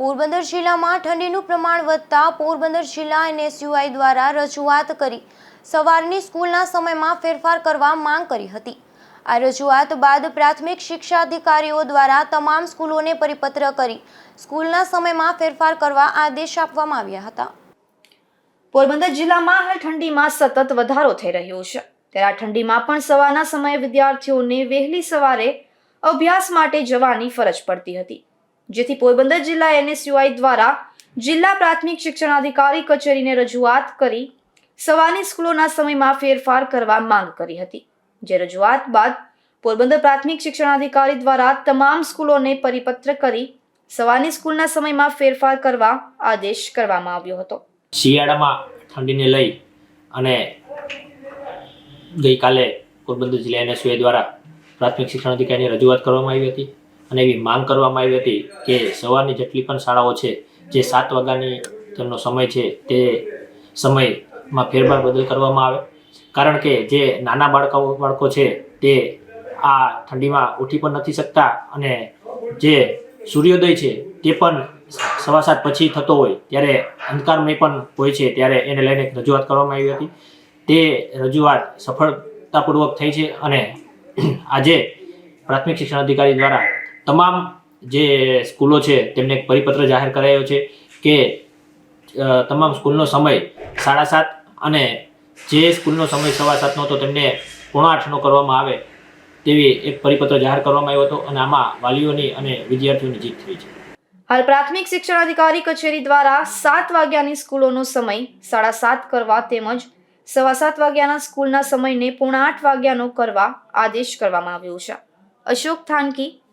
પોરબંદર જિલ્લામાં ઠંડીનું પ્રમાણ વધતા પોરબંદર જિલ્લા એનએસયુઆઈ દ્વારા રજૂઆત કરી સવારની સ્કૂલના સમયમાં ફેરફાર કરવા માંગ કરી હતી. આ રજૂઆત બાદ પ્રાથમિક શિક્ષા અધિકારીઓ દ્વારા તમામ સ્કૂલોને પરિપત્ર કરી સ્કૂલના સમયમાં ફેરફાર કરવા આદેશ આપવામાં આવ્યા હતા. પોરબંદર જિલ્લામાં હાલ ઠંડીમાં સતત વધારો થઈ રહ્યો છે. ત્યારે આ ઠંડીમાં પણ સવારના સમયે વિદ્યાર્થીઓને વહેલી સવારે અભ્યાસ માટે જવાની ફરજ પડતી હતી. જેથી પોરબંદર જિલ્લા એનએસયુઆઈ દ્વારા જિલ્લા પ્રાથમિક શિક્ષણાધિકારી કચેરીને રજૂઆત કરી સવારની સ્કૂલોના સમયમાં ફેરફાર કરવા માંગ કરી હતી. જે રજૂઆત બાદ પોરબંદર પ્રાથમિક શિક્ષણાધિકારી દ્વારા તમામ સ્કૂલોને પરિપત્ર કરી સવારની સ્કૂલના સમયમાં ફેરફાર કરવા આદેશ કરવામાં આવ્યો હતો. શિયાળામાં ઠંડીને લઈ અને ગઈકાલે પોરબંદર જિલ્લા એનએસયુઆઈ દ્વારા પ્રાથમિક શિક્ષણ અધિકારીની રજૂઆત કરવામાં આવી હતી. અને એવી માંગ કરવામાં આવી હતી કે સવારની જેટલી પણ શાળાઓ છે, જે સાત વાગ્યાની તેમનો સમય છે, તે સમયમાં ફેરફાર બદલ કરવામાં આવે. કારણ કે જે નાના બાળકો બાળકો છે, તે આ ઠંડીમાં ઉઠી પણ નથી શકતા અને જે સૂર્યોદય છે, તે પણ સવા સાત પછી થતો હોય, ત્યારે અંધકારમય પણ હોય છે, ત્યારે એને લઈને રજૂઆત કરવામાં આવી હતી. તે રજૂઆત સફળતાપૂર્વક થઈ છે અને આજે પ્રાથમિક શિક્ષણ અધિકારી દ્વારા તમામ જે સ્કૂલો છે, તેમને એક પરિપત્ર જાહેર કરાયો છે કે તમામ સ્કૂલનો સમય સાડા સાત અને જે સ્કૂલનો સમય સવા સાતનો હતો, તેમને પોણા આઠનો કરવામાં આવે તેવી એક પરિપત્ર જાહેર કરવામાં આવ્યો હતો અને આમાં વાલીઓની અને વિદ્યાર્થીઓની જીત થઈ છે. હાલ પ્રાથમિક શિક્ષણાધિકારી કચેરી દ્વારા સાત વાગ્યાની સ્કૂલોનો સમય સાડા સાત કરવા તેમજ સવા સાત વાગ્યાના સ્કૂલના સમયને પોણા આઠ વાગ્યાનો કરવા આદેશ કરવામાં આવ્યો છે. અશોક થાનકી